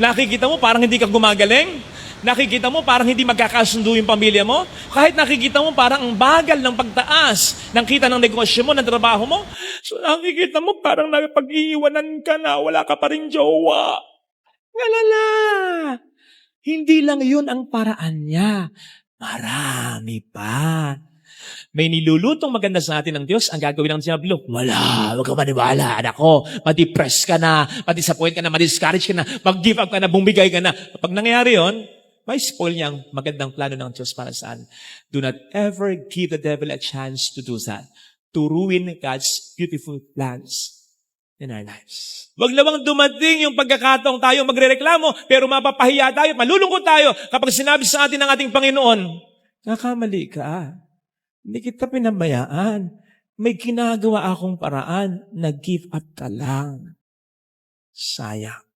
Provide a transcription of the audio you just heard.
Nakikita mo parang hindi ka gumagaling? Nakikita mo parang hindi magkakasundo yung pamilya mo? Kahit nakikita mo parang ang bagal ng pagtaas ng kita ng negosyo mo, ng trabaho mo? So nakikita mo parang napag-iiwanan ka na, wala ka pa rin jowa. Ngalala! Hindi lang yun ang paraan niya. Marami pa. May nilulutong maganda sa atin ng Diyos, ang gagawin ng Diablo. Wala, huwag ka maniwala, anak ko. Ma-depress ka na, ma-disappoint ka na, ma-discourage ka na, mag-give up ka na, bumigay ka na. Pag nangyari yon, may spoil niya ang magandang plano ng Diyos para saan. Do not ever give the devil a chance to do that. To ruin God's beautiful plans in our lives. Wag namang dumating yung pagkakataong tayo magrereklamo, pero mapapahiya tayo, malulungkot tayo kapag sinabi sa atin ng ating Panginoon, Nakamali ka. Hindi kita pinabayaan. May ginagawa akong paraan. Nag-give up ka lang. Sayang.